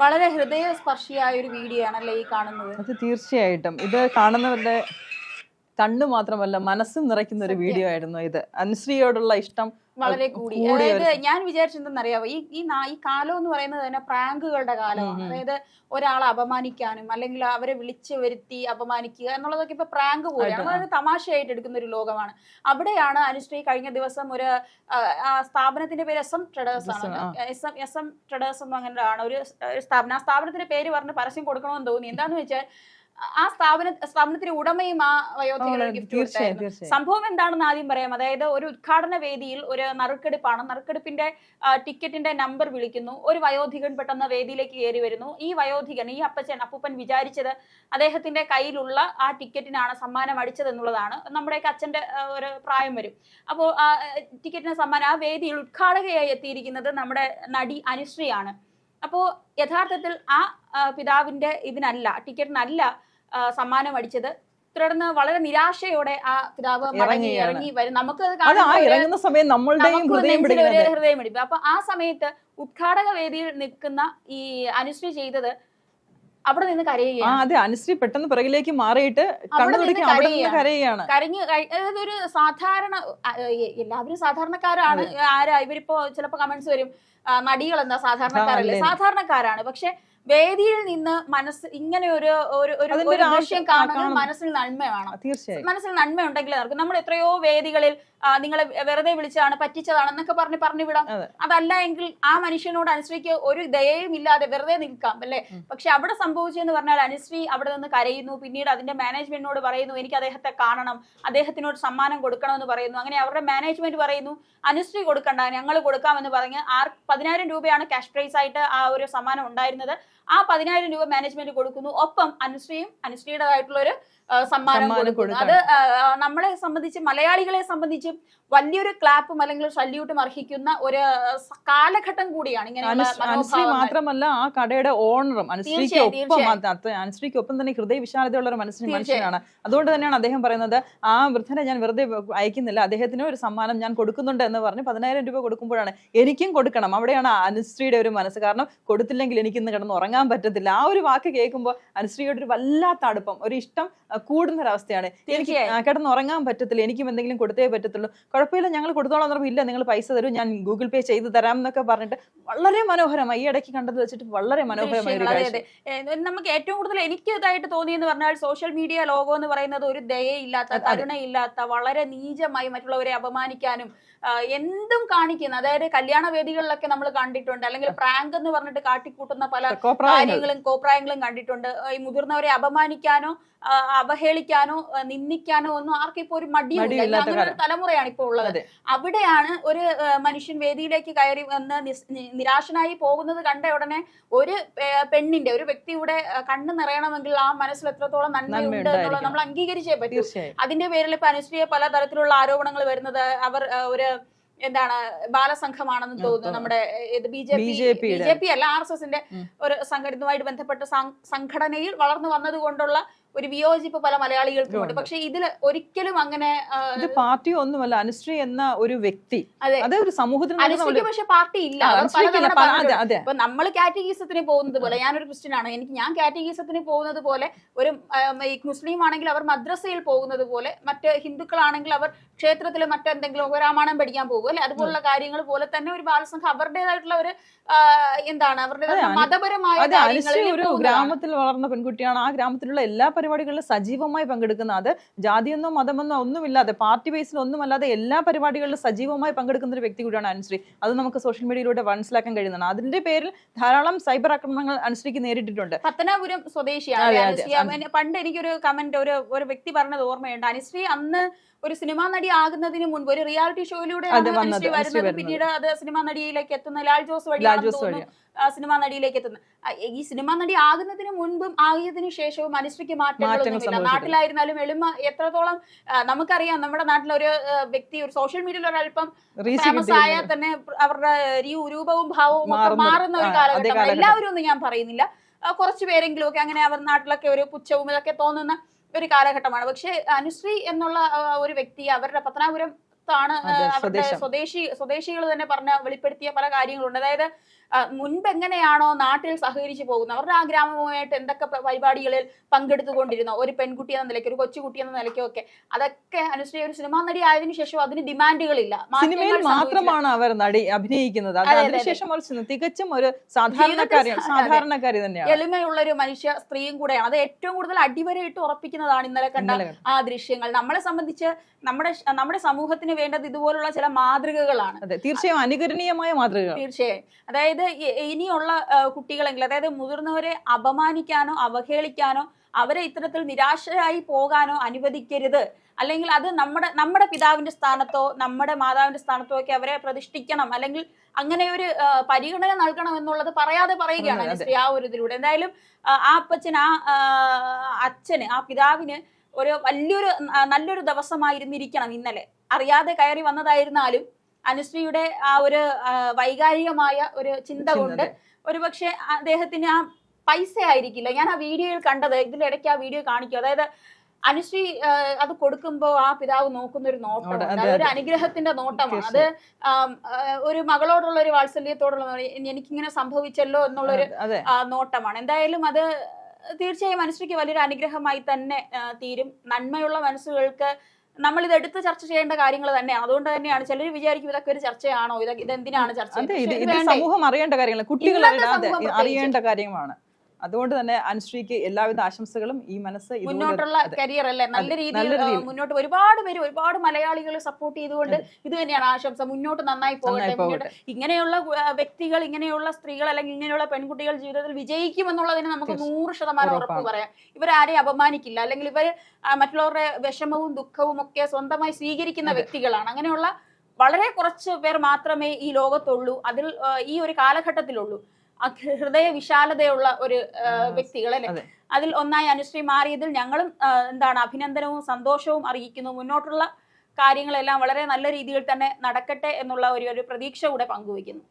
വളരെ ഹൃദയസ്പർശിയായ ഒരു വീഡിയോ ആണല്ലേ ഈ കാണുന്നത്? അത് തീർച്ചയായിട്ടും. ഇത് കാണുന്നവരുടെ കണ്ണു മാത്രമല്ല മനസ്സും നിറയ്ക്കുന്ന ഒരു വീഡിയോ ആയിരുന്നു ഇത്. അനുശ്രീയോടുള്ള ഇഷ്ടം വളരെ കൂടി. അതായത് ഞാൻ വിചാരിച്ചെന്തെന്നറിയാവോ ഈ ഈ ഈ കാലം എന്ന് പറയുന്നത് തന്നെ പ്രാങ്കുകളുടെ കാലമാണ്. അതായത് ഒരാളെ അപമാനിക്കാനും അല്ലെങ്കിൽ അവരെ വിളിച്ചു വരുത്തി അപമാനിക്കുക എന്നുള്ളതൊക്കെ ഇപ്പൊ പ്രാങ്ക് പോലെയാണ് അതായത് തമാശയായിട്ട് എടുക്കുന്ന ഒരു ലോകമാണ്. അവിടെയാണ് അനുശ്രീ കഴിഞ്ഞ ദിവസം ഒരു സ്ഥാപനത്തിന്റെ പേര് എസ് എം ട്രഡേഴ്സ് ആണ്. S M S M traders എന്ന് അങ്ങനെ ഒരു ഒരു സ്ഥാപനം. ആ സ്ഥാപനത്തിന്റെ പേര് പറഞ്ഞ് പരസ്യം കൊടുക്കണമെന്ന് തോന്നി. എന്താന്ന് വെച്ചാൽ ആ സ്ഥാപന സ്ഥാപനത്തിന് ഉടമയും ആ വയോധികരുടെ ഗിഫ്റ്റ് കൊടുത്തായിരുന്നു. സംഭവം എന്താണെന്ന് ആദ്യം പറയാം. അതായത് ഒരു ഉദ്ഘാടന വേദിയിൽ ഒരു നറുക്കെടുപ്പാണ്. നറുക്കെടുപ്പിന്റെ ടിക്കറ്റിന്റെ നമ്പർ വിളിക്കുന്നു. ഒരു വയോധികൻ പെട്ടെന്ന് വേദിയിലേക്ക് കയറി വരുന്നു. ഈ വയോധികൻ ഈ അപ്പച്ചൻ അപ്പൂപ്പൻ വിചാരിച്ചത് അദ്ദേഹത്തിന്റെ കയ്യിലുള്ള ആ ടിക്കറ്റിനാണ് സമ്മാനം അടിച്ചത് എന്നുള്ളതാണ്. നമ്മുടെയൊക്കെ അച്ഛന്റെ ഒരു പ്രായം വരും. അപ്പോൾ ആ ടിക്കറ്റിന് സമ്മാനം ആ വേദിയിൽ ഉദ്ഘാടകയായി എത്തിയിരിക്കുന്നത് നമ്മുടെ നടി അനുശ്രീയാണ്. അപ്പോൾ യഥാർത്ഥത്തിൽ ആ പിതാവിന്റെ ഇതിനല്ല ടിക്കറ്റിനല്ല സമ്മാനം അടിച്ചത്. തുടർന്ന് വളരെ നിരാശയോടെ ആ പിതാവ് മടങ്ങി. ഇറങ്ങി വരും. നമുക്ക് ഇറങ്ങുന്ന സമയം നമ്മളുടെയും ഹൃദയം പിടിക്കും. അപ്പൊ ആ സമയത്ത് ഉദ്ഘാടക വേദിയിൽ നിൽക്കുന്ന ഈ അനുശ്രീ ചെയ്തത് അവിടെ നിന്ന് കരയുകയാണ്. അതെ അനുശ്രീ പെട്ടെന്ന് പിറകിലേക്ക് മാറിയിട്ട് കരയുകയാണ്. കരഞ്ഞു ഒരു സാധാരണ എല്ലാവരും സാധാരണക്കാരാണ്. ആരാ ഇവരിപ്പോ ചിലപ്പോ കമന്റ്സ് വരും. നടികൾ എന്താ സാധാരണക്കാരല്ലേ? സാധാരണക്കാരാണ്. പക്ഷെ വേദിയിൽ നിന്ന് മനസ്സ് ഇങ്ങനെ ഒരു ഒരു ഒരു അതിന്റെ ഒരു ഒരു ആവശ്യം- ദൃശ്യം ആ, കാണുന്നത് കാണും. മനസ്സിൽ നന്മ വേണം തീർച്ചയായും മനസ്സിൽ നന്മ ഉണ്ടെങ്കിൽ നടക്കും നമ്മൾ എത്രയോ വേദികളിൽ നിങ്ങളെ വെറുതെ വിളിച്ചാണ് പറ്റിച്ചതാണെന്നൊക്കെ പറഞ്ഞ് പറഞ്ഞു വിടാം അതെ. അതല്ല എങ്കിൽ ആ മനുഷ്യനോട് അനുശ്രീക്ക് ഒരു ദയയും ഇല്ലാതെ വെറുതെ നിൽക്കാം അല്ലേ. പക്ഷെ അവിടെ സംഭവിച്ചെന്ന് പറഞ്ഞാൽ അനുശ്രീ അവിടെ നിന്ന് കരയുന്നു പിന്നീട് അതിന്റെ മാനേജ്മെന്റിനോട് പറയുന്നു എനിക്ക് അദ്ദേഹത്തെ കാണണം അദ്ദേഹത്തിനോട് സമ്മാനം കൊടുക്കണമെന്ന് പറയുന്നു അങ്ങനെ അവരുടെ മാനേജ്മെന്റ് പറയുന്നു അനുശ്രീ കൊടുക്കണ്ട ഞങ്ങൾ കൊടുക്കാമെന്ന് പറഞ്ഞ് ആർ പതിനായിരം രൂപയാണ് ക്യാഷ് പ്രൈസ് ആയിട്ട് ആ ഒരു സമ്മാനം ഉണ്ടായിരുന്നത് ആ പതിനായിരം രൂപ മാനേജ്മെന്റ് കൊടുക്കുന്നു. ഒപ്പം അനുശ്രീയും അനുശ്രീയുടേതായിട്ടുള്ള ഒരു സമ്മാനം കൊടുക്കുന്നു. അത് നമ്മളെ സംബന്ധിച്ച് മലയാളികളെ സംബന്ധിച്ചും വലിയൊരു ക്ലാപ്പും അല്ലെങ്കിൽ സല്യൂട്ടും അർഹിക്കുന്ന ഒരു കാലഘട്ടം കൂടിയാണ് ഇങ്ങനെ അനുശ്രീ മാത്രമല്ല ആ കടയുടെ ഓണറും അനുശ്രീക്ക് ഒപ്പം അനുശ്രീക്ക് ഒപ്പം തന്നെ ഹൃദയ വിശാലതയുള്ള ഒരു മനസ്സിന് മനുഷ്യനാണ്. അതുകൊണ്ട് തന്നെയാണ് അദ്ദേഹം പറയുന്നത് ആ വൃദ്ധനെ ഞാൻ വെറുതെ അയക്കുന്നില്ല. അദ്ദേഹത്തിന് ഒരു സമ്മാനം ഞാൻ കൊടുക്കുന്നുണ്ട് എന്ന് പറഞ്ഞ് പതിനായിരം രൂപ കൊടുക്കുമ്പോഴാണ് എനിക്കും കൊടുക്കണം. അവിടെയാണ് അനുശ്രീയുടെ ഒരു മനസ്സ്. കാരണം കൊടുത്തില്ലെങ്കിൽ എനിക്കിന്ന് കിടന്ന് ഉറങ്ങാൻ പറ്റത്തില്ല. ആ ഒരു വാക്ക് കേൾക്കുമ്പോൾ അനുശ്രീയോട് ഒരു വല്ലാത്ത അടുപ്പം ഒരു ഇഷ്ടം കൂടുന്ന ഒരവസ്ഥയാണ് എനിക്ക്. കിടന്ന് ഉറങ്ങാൻ പറ്റത്തില്ല. എനിക്കും എന്തെങ്കിലും കൊടുത്തേ പറ്റത്തുള്ളൂ. കുഴപ്പമില്ല ഞങ്ങൾ കൊടുത്തോളാം എന്ന് ഇല്ല നിങ്ങൾ പൈസ തരും ഞാൻ ഗൂഗിൾ പേ ചെയ്ത് തരാം എന്നൊക്കെ പറഞ്ഞിട്ട് വളരെ മനോഹരമായി ഈ ഇടയ്ക്ക് കണ്ടത് വെച്ചിട്ട് വളരെ മനോഹരമായി നമുക്ക് ഏറ്റവും കൂടുതൽ എനിക്ക് ഇതായിട്ട് തോന്നിയെന്ന് പറഞ്ഞാൽ സോഷ്യൽ മീഡിയ ലോകം എന്ന് പറയുന്നത് ഒരു ദയയില്ലാത്ത. കരുണയില്ലാത്ത വളരെ നീചമായി മറ്റുള്ളവരെ അപമാനിക്കാനും എന്തും കാണിക്കുന്ന അതായത് കല്യാണ വേദികളിലൊക്കെ നമ്മൾ കണ്ടിട്ടുണ്ട്. അല്ലെങ്കിൽ പ്രാങ്ക് എന്ന് പറഞ്ഞിട്ട് കാട്ടിക്കൂട്ടുന്ന പല കാര്യങ്ങളും കോപ്രായങ്ങളും കണ്ടിട്ടുണ്ട്. ഈ മുതിർന്നവരെ അപമാനിക്കാനോ അവഹേളിക്കാനോ നിന്ദിക്കാനോ ഒന്നും ആർക്കും ഇപ്പൊ ഒരു മടിയില്ല അങ്ങനെ ഒരു തലമുറയാണ് ഇപ്പോൾ ഉള്ളത്. അവിടെയാണ് ഒരു മനുഷ്യൻ വേദിയിലേക്ക് കയറി വന്ന് നിരാശനായി പോകുന്നത് കണ്ട ഉടനെ ഒരു പെണ്ണിന്റെ ഒരു വ്യക്തിയുടെ കണ്ണ് നിറയണമെങ്കിൽ ആ മനസ്സിൽ എത്രത്തോളം നന്മയുണ്ട് എന്നുള്ളത് നമ്മൾ അംഗീകരിച്ചേ പറ്റൂ. അതിന്റെ പേരിൽ ഇപ്പൊ അനുശ്രീയെ പല തരത്തിലുള്ള ആരോപണങ്ങൾ വരുന്നത്. അവർ ഒരു എന്താണ് ബാലസംഘമാണെന്ന് തോന്നുന്നു നമ്മുടെ B J P B J P അല്ല ആർ എസ് എസിന്റെ ഒരു സംഘടനയുമായിട്ട് ബന്ധപ്പെട്ട സംഘടനയിൽ വളർന്നു വന്നത് കൊണ്ടുള്ള ഒരു വിയോജിപ്പ് പല മലയാളികൾക്കും ഉണ്ട്. പക്ഷെ ഇതിൽ ഒരിക്കലും അങ്ങനെ ഇത് പാർട്ടി ഒന്നുമല്ല അനുശ്രീ എന്ന ഒരു വ്യക്തി. അതെ. ഒരു സമൂഹത്തിൽ നടക്കുന്ന പക്ഷെ പാർട്ടി ഇല്ല. ഇപ്പൊ നമ്മൾ കാറ്റഗീസത്തിന് പോകുന്നത് പോലെ ഞാനൊരു ക്രിസ്ത്യൻ ആണ് എനിക്ക് ഞാൻ കാറ്റഗീസത്തിന് പോകുന്നത് പോലെ ഒരു മുസ്ലിം ആണെങ്കിൽ അവർ മദ്രസയിൽ പോകുന്നത് പോലെ മറ്റ് ഹിന്ദുക്കളാണെങ്കിൽ അവർ ക്ഷേത്രത്തിൽ മറ്റെന്തെങ്കിലും രാമായണം പഠിക്കാൻ പോകും അല്ലെ? അതുപോലുള്ള കാര്യങ്ങൾ പോലെ തന്നെ ഒരു ബാലസംഘം അവരുടേതായിട്ടുള്ള ഒരു എന്താണ്? അവരുടേതായ മതപരമായ ഒരു ഗ്രാമത്തിൽ വളർന്ന പെൺകുട്ടിയാണ്. ആ ഗ്രാമത്തിലുള്ള എല്ലാ പരിപാടികളിലും സജീവമായി പങ്കെടുക്കുന്ന അത് ജാതിയെന്നോ മതമെന്നോ ഒന്നുമില്ലാതെ പാർട്ടി ബേസിൽ ഒന്നുമല്ലാതെ എല്ലാ പരിപാടികളിലും സജീവമായി പങ്കെടുക്കുന്ന ഒരു വ്യക്തി കൂടിയാണ് അനുശ്രീ അത് നമുക്ക് സോഷ്യൽ മീഡിയയിലൂടെ മനസ്സിലാക്കാൻ കഴിയുന്നതാണ്. അതിന്റെ പേരിൽ ധാരാളം സൈബർ ആക്രമണങ്ങൾ അനുശ്രീക്ക് നേരിട്ടിട്ടുണ്ട്. പത്തനാപുരം സ്വദേശിയാണ് പണ്ട് എനിക്കൊരു കമന്റ് ഒരു ഒരു വ്യക്തി പറഞ്ഞത് ഓർമ്മയുണ്ട്. അനുശ്രീ അന്ന് ഒരു സിനിമാ നടി ആകുന്നതിന് മുൻപ് ഒരു റിയാലിറ്റി ഷോയിലൂടെ അനുശ്രീ വരുന്നത്. പിന്നീട് അത് സിനിമാ നടിയിലേക്ക് എത്തുന്ന ലാൽ ജോസ് വഴിയാണ് സിനിമാ നടിയിലേക്ക് എത്തുന്നത് ഈ സിനിമാ നടി ആകുന്നതിന് മുൻപും ആയതിനു ശേഷവും അനുശ്രീക്ക് മാറ്റങ്ങളൊന്നുമില്ല. നാട്ടിലായിരുന്നാലും എളിമ എത്രത്തോളം നമുക്കറിയാം നമ്മുടെ നാട്ടിലെ ഒരു വ്യക്തി ഒരു സോഷ്യൽ മീഡിയയിൽ ഒരല്പം ഫേമസ് ആയാൽ തന്നെ അവരുടെ രൂപവും ഭാവവും ഒക്കെ മാറുന്ന ഒരു- കാലഘട്ടം. എല്ലാവരും ഒന്നും ഞാൻ പറയുന്നില്ല. കുറച്ചു പേരെങ്കിലും ഒക്കെ അങ്ങനെ അവർ നാട്ടിലൊക്കെ ഒരു പുച്ഛവും ഇതൊക്കെ തോന്നുന്ന ഒരു കാലഘട്ടമാണ്. പക്ഷെ അനുശ്രീ എന്നുള്ള ഒരു വ്യക്തി അവരുടെ പത്തനാപുരം ാണ് അവരുടെ സ്വദേശി സ്വദേശികൾ തന്നെ പറഞ്ഞ വെളിപ്പെടുത്തിയ പല കാര്യങ്ങളുണ്ട്. അതായത് മുൻപ് എങ്ങനെയാണോ നാട്ടിൽ സഹകരിച്ചു പോകുന്നത്? അവരുടെ ആ ഗ്രാമവുമായിട്ട് എന്തൊക്കെ പരിപാടികളിൽ പങ്കെടുത്തുകൊണ്ടിരുന്നോ? ഒരു പെൺകുട്ടി എന്ന നിലയ്ക്ക് ഒരു കൊച്ചുകുട്ടി എന്ന നിലയ്ക്കോ ഒക്കെ അതൊക്കെ അനുശ്രീ ഒരു സിനിമാ നടി ആയതിനു ശേഷം അതിന് ഡിമാൻഡുകളില്ല. സിനിമയിൽ മാത്രമാണ് അവർ നടി അഭിനയിക്കുന്നത്. അത് അതെ, അതെ, അതിനുശേഷം തികച്ചും ഒരു സാധാരണക്കാരി. സാധാരണക്കാരി തന്നെയാണ്. എളിമയുള്ള ഒരു മനുഷ്യ സ്ത്രീയും കൂടെയാണ്. അത് ഏറ്റവും കൂടുതൽ അടിവരയിട്ട് ഉറപ്പിക്കുന്നതാണ് ഇന്നലെ കണ്ട ആ ദൃശ്യങ്ങൾ. നമ്മളെ സംബന്ധിച്ച് നമ്മുടെ നമ്മുടെ സമൂഹത്തിന് വേണ്ടത് ഇതുപോലുള്ള ചില മാതൃകകളാണ്. തീർച്ചയായും അനുകരണീയമായ മാതൃകകൾ. തീർച്ചയായും. അതായത് ഇ- ഇനിയുള്ള കുട്ടികളെങ്കിൽ അതായത് മുതിർന്നവരെ അപമാനിക്കാനോ അവഹേളിക്കാനോ അവരെ ഇത്തരത്തിൽ നിരാശരായി പോകാനോ അനുവദിക്കരുത്. അല്ലെങ്കിൽ അത് നമ്മുടെ നമ്മുടെ പിതാവിന്റെ സ്ഥാനത്തോ നമ്മുടെ മാതാവിന്റെ സ്ഥാനത്തോ ഒക്കെ അവരെ പ്രതിഷ്ഠിക്കണം. അല്ലെങ്കിൽ അങ്ങനെ ഒരു പരിഗണന നൽകണം എന്നുള്ളത് പറയാതെ പറയുകയാണ് ശ്രീ അനുശ്രീ ആ ഒരു ഇതിലൂടെ. എന്തായാലും ആ, അപ്പച്ചൻ ആ അച്ഛന് ആ പിതാവിന് ഒരു വലിയൊരു നല്ലൊരു ദിവസമായിരുന്നിരിക്കണം ഇന്നലെ. അറിയാതെ കയറി വന്നതായിരുന്നാലും അനുശ്രീയുടെ ആ ഒരു വൈകാരികമായ ഒരു ചിന്ത കൊണ്ട് ഒരുപക്ഷെ അദ്ദേഹത്തിന് ആ പൈസ ആയിരിക്കില്ല. ഞാൻ ആ വീഡിയോയിൽ കണ്ടത് ഇതിലിടയ്ക്ക് ആ വീഡിയോ കാണിക്കും. അതായത് അനുശ്രീ അത് കൊടുക്കുമ്പോൾ ആ പിതാവ് നോക്കുന്ന ഒരു അതൊരു അതെ. അനുഗ്രഹത്തിന്റെ നോട്ടമാണ്. അത് ഒരു മകളോടുള്ള ഒരു വാത്സല്യത്തോടുള്ള എനിക്കിങ്ങനെ സംഭവിച്ചല്ലോ എന്നുള്ളൊരു നോട്ടമാണ്. എന്തായാലും അത് തീർച്ചയായും അനുശ്രീക്ക് വലിയൊരു അനുഗ്രഹമായി തന്നെ തീരും. നന്മയുള്ള മനസ്സുകൾക്ക് നമ്മൾ ഇത് എടുത്ത് ചർച്ച ചെയ്യേണ്ട കാര്യങ്ങൾ തന്നെയാണ് അതുകൊണ്ട് തന്നെയാണ് ചിലർ വിചാരിക്കും ഇതൊക്കെ ഒരു ചർച്ചയാണോ ഇത് ഇതെന്തിനാണ് ചർച്ച? സമൂഹം അറിയേണ്ട കാര്യങ്ങൾ കുട്ടികൾ. അറിയേണ്ട കാര്യമാണ് അതുകൊണ്ട് തന്നെ അനുശ്രീക്ക് എല്ലാവിധ ആശംസകളും ഈ മനസ്സ് മുന്നോട്ടുള്ള കരിയർ അല്ലേ? നല്ല രീതിയിൽ മുന്നോട്ട് ഒരുപാട് പേര് ഒരുപാട് മലയാളികൾ സപ്പോർട്ട് ചെയ്തുകൊണ്ട് ഇത് തന്നെയാണ് ആശംസ. മുന്നോട്ട് നന്നായി പോകട്ടെ. ഇങ്ങനെയുള്ള വ്യക്തികൾ ഇങ്ങനെയുള്ള സ്ത്രീകൾ അല്ലെങ്കിൽ ഇങ്ങനെയുള്ള പെൺകുട്ടികൾ ജീവിതത്തിൽ വിജയിക്കുമെന്നുള്ളതിന് നമുക്ക് നൂറ് ശതമാനം ഉറപ്പ്. പറയാം. ഇവരാരെയും അപമാനിക്കില്ല. അല്ലെങ്കിൽ ഇവർ മറ്റുള്ളവരുടെ വിഷമവും ദുഃഖവും ഒക്കെ സ്വന്തമായി സ്വീകരിക്കുന്ന വ്യക്തികളാണ്. അങ്ങനെയുള്ള വളരെ കുറച്ച് പേർ മാത്രമേ ഈ ലോകത്തുള്ളൂ. അതിൽ ഈ ഒരു കാലഘട്ടത്തിലുള്ളൂ. ഹൃദയ വിശാലതയുള്ള ഒരു അല്ലെ? അതിൽ ഒന്നായി അനുശ്രീ മാറിയതിൽ ഞങ്ങളും എന്താണ് അഭിനന്ദനവും സന്തോഷവും അറിയിക്കുന്നു. മുന്നോട്ടുള്ള കാര്യങ്ങളെല്ലാം വളരെ നല്ല രീതിയിൽ തന്നെ നടക്കട്ടെ എന്നുള്ള ഒരു ഒരു പ്രതീക്ഷ കൂടെ പങ്കുവയ്ക്കുന്നു.